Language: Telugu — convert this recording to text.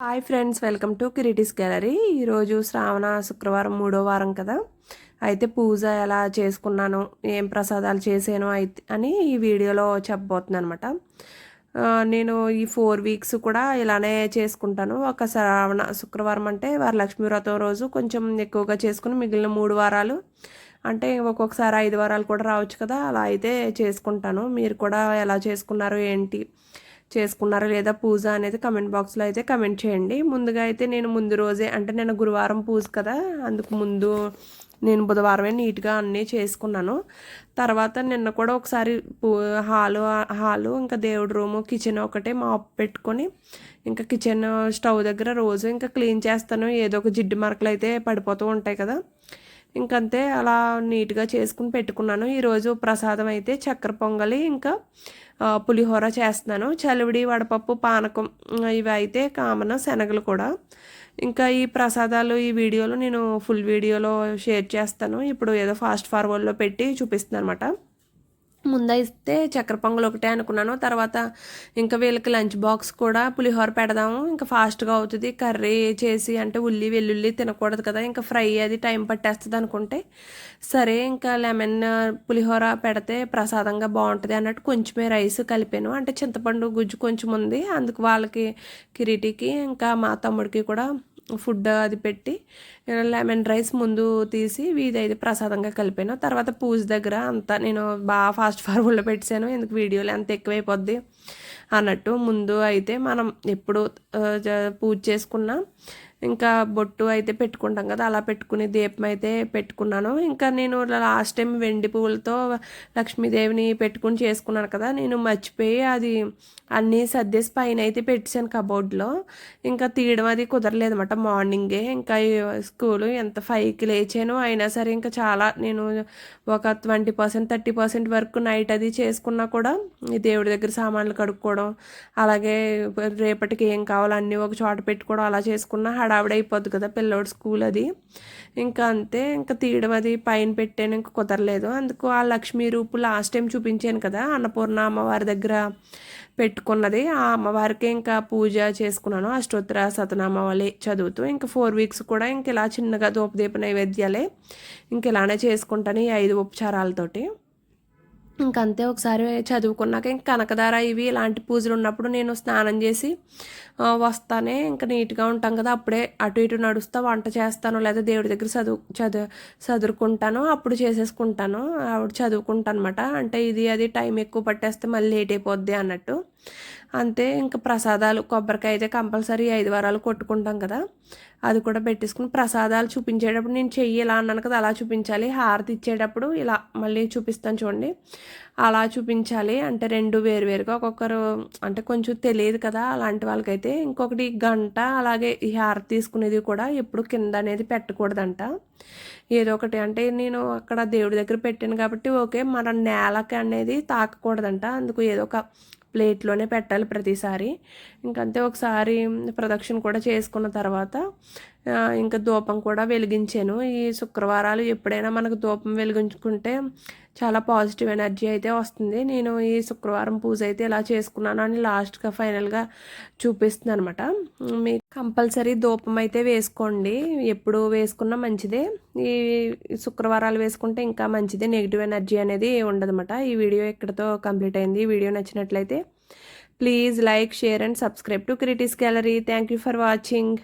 Hi friends welcome to Kiriti's gallery. ఈరోజు శ్రావణ శుక్రవారం మూడో వారం కదా. అయితే పూజ ఎలా చేసుకున్నాను ఏం ప్రసాదాలు చేసాను అయితే అని ఈ వీడియోలో చెప్పబోతున్నాను అనమాట నేను ఈ ఫోర్ వీక్స్ కూడా ఇలానే చేసుకుంటాను. ఒక శ్రావణ శుక్రవారం అంటే వరలక్ష్మి వ్రతం రోజు కొంచెం ఎక్కువగా చేసుకుని మిగిలిన మూడు వారాలు అంటే ఒక్కొక్కసారి ఐదు వారాలు కూడా రావచ్చు కదా అలా అయితే చేసుకుంటాను. మీరు కూడా ఎలా చేసుకున్నారు ఏంటి? చేసుకున్నారా లేదా పూజ అనేది కమెంట్ బాక్స్లో అయితే కమెంట్ చేయండి. ముందుగా అయితే నేను ముందు రోజే అంటే నేను గురువారం పూజ కదా అందుకు ముందు నేను బుధవారమే నీట్గా అన్నీ చేసుకున్నాను. తర్వాత నిన్న కూడా ఒకసారి హాలు హాలు ఇంకా దేవుడి రూము కిచెన్ ఒకటే మాప్ పెట్టుకొని ఇంకా కిచెన్ స్టవ్ దగ్గర రోజు ఇంకా క్లీన్ చేస్తాను. ఏదో ఒక జిడ్డు మరకలు అయితే పడిపోతూ ఉంటాయి కదా. ఇంకంతే అలా నీట్గా చేసుకుని పెట్టుకున్నాను. ఈరోజు ప్రసాదం అయితే చక్కెర పొంగలి ఇంకా పులిహోర చేస్తున్నాను. చలివిడి వడపప్పు పానకం ఇవి అయితే కామన్ శనగలు కూడా. ఇంకా ఈ ప్రసాదాలు ఈ వీడియోలు నేను ఫుల్ వీడియోలో షేర్ చేస్తాను. ఇప్పుడు ఏదో ఫాస్ట్ ఫార్వర్డ్లో పెట్టి చూపిస్తున్నాను అనమాట ముందైతే చక్కెర పొంగల్ ఒకటే అనుకున్నాను. తర్వాత ఇంకా వీళ్ళకి లంచ్ బాక్స్ కూడా పులిహోర పెడదాము. ఇంకా ఫాస్ట్గా అవుతుంది. కర్రీ చేసి అంటే ఉల్లి వెల్లుల్లి తినకూడదు కదా. ఇంకా ఫ్రై అది టైం పట్టేస్తుంది అనుకుంటే సరే ఇంకా లెమన్ పులిహోర పెడితే ప్రసాదంగా బాగుంటుంది అన్నట్టు కొంచెమే రైస్ కలిపాను. అంటే చింతపండు గుజ్జు కొంచెం ఉంది. అందుకు వాళ్ళకి కిరీటికి ఇంకా మా తమ్ముడికి కూడా ఫుడ్ అది పెట్టి లెమన్ రైస్ ముందు తీసి వీధైతే ప్రసాదంగా కలిపాను. తర్వాత పూజ దగ్గర అంతా నేను బాగా ఫాస్ట్ ఫార్వర్డ్లో పెట్టాను ఎందుకు వీడియోలు ఎంత ఎక్కువైపోద్ది అన్నట్టు. ముందు అయితే మనం ఎప్పుడు పూజ చేసుకున్నా ఇంకా బొట్టు అయితే పెట్టుకుంటాం కదా అలా పెట్టుకుని దీపం అయితే పెట్టుకున్నాను. ఇంకా నేను లాస్ట్ టైం వెండి పువ్వులతో లక్ష్మీదేవిని పెట్టుకుని చేసుకున్నాను కదా నేను మర్చిపోయి అది అన్నీ సర్దేసి పైన అయితే పెట్టాను కబోర్డ్లో ఇంకా తీయడం అది కుదరలేదు అనమాట మార్నింగే ఇంకా స్కూల్ ఎంత ఫైవ్కి లేచాను అయినా సరే ఇంకా చాలా నేను ఒక ట్వంటీ పర్సెంట్ థర్టీ పర్సెంట్ వరకు నైట్ అది చేసుకున్నా కూడా ఈ దేవుడి దగ్గర సామాన్లు కడుక్కోవడం అలాగే రేపటికి ఏం కావాలో అన్నీ ఒక చోట పెట్టుకోవడం అలా చేసుకున్నా హడావిడైపోద్ది కదా పిల్లోడు స్కూల్ అది. ఇంకా అంతే ఇంకా తీయడం అది పైన పెట్టాను ఇంకా కుదరలేదు. అందుకు ఆ లక్ష్మీ రూపు లాస్ట్ టైం చూపించాను కదా అన్నపూర్ణ అమ్మవారి దగ్గర పెట్టుకున్నది. ఆ అమ్మవారికి ఇంకా పూజ చేసుకున్నాను అష్టోత్తర సతనామావళి చదువుతూ. ఇంకా ఫోర్ వీక్స్ కూడా ఇంక ఇలా చిన్నగా దూపదీప నైవేద్యాలే ఇంక ఇలానే చేసుకుంటాను ఈ ఐదు ఉపచారాలతోటి. ఇంకంతే ఒకసారి చదువుకున్నాక ఇంక కనకదార ఇవి ఇలాంటి పూజలు ఉన్నప్పుడు నేను స్నానం చేసి వస్తానే. ఇంకా నీట్గా ఉంటాం కదా అప్పుడే అటు ఇటు నడుస్తా వంట చేస్తాను. లేదా దేవుడి దగ్గర చదువు చదువు చదువుకుంటాను అప్పుడు చేసేసుకుంటాను. ఆవిడ చదువుకుంటాను అనమాట అంటే ఇది అది టైం ఎక్కువ పట్టేస్తే మళ్ళీ లేట్ అయిపోద్ది అన్నట్టు. అంతే ఇంకా ప్రసాదాలు కొబ్బరికాయ అయితే కంపల్సరీ ఐదు వారాలు కొట్టుకుంటాం కదా. అది కూడా పెట్టేసుకుని ప్రసాదాలు చూపించేటప్పుడు నేను చెయ్యి ఇలా అన్నాను కదా అలా చూపించాలి. హారతి ఇచ్చేటప్పుడు ఇలా మళ్ళీ చూపిస్తాను చూడండి. అలా చూపించాలి. అంటే రెండు వేరువేరుగా ఒక్కొక్కరు అంటే కొంచెం తెలియదు కదా అలాంటి వాళ్ళకైతే. ఇంకొకటి గంట అలాగే ఈ హారతి తీసుకునేది కూడా ఎప్పుడు కింద అనేది పెట్టకూడదంట. ఏదో ఒకటి అంటే నేను అక్కడ దేవుడి దగ్గర పెట్టాను కాబట్టి ఓకే మన నేలకి అనేది తాకకూడదంట. అందుకు ఏదో ఒక ప్లేట్లోనే పెట్టాలి ప్రతిసారి. ఇంకంతే ఒకసారి ప్రదక్షిణ కూడా చేసుకున్న తర్వాత ఇంకా ధూపం కూడా వెలిగించాను. ఈ శుక్రవారాలు ఎప్పుడైనా మనకు ధూపం వెలిగించుకుంటే చాలా పాజిటివ్ ఎనర్జీ అయితే వస్తుంది. నేను ఈ శుక్రవారం పూజ అయితే ఇలా చేసుకున్నాను అని లాస్ట్గా ఫైనల్గా చూపిస్తుంది అనమాట మీ కంపల్సరీ ధూపం అయితే వేసుకోండి. ఎప్పుడు వేసుకున్నా మంచిదే. ఈ శుక్రవారాలు వేసుకుంటే ఇంకా మంచిదే. నెగిటివ్ ఎనర్జీ అనేది ఉండదన్నమాట. ఈ వీడియో ఇక్కడతో కంప్లీట్ అయింది? ఈ వీడియో నచ్చినట్లయితే please like share and subscribe to Kiriti's gallery. Thank you for watching.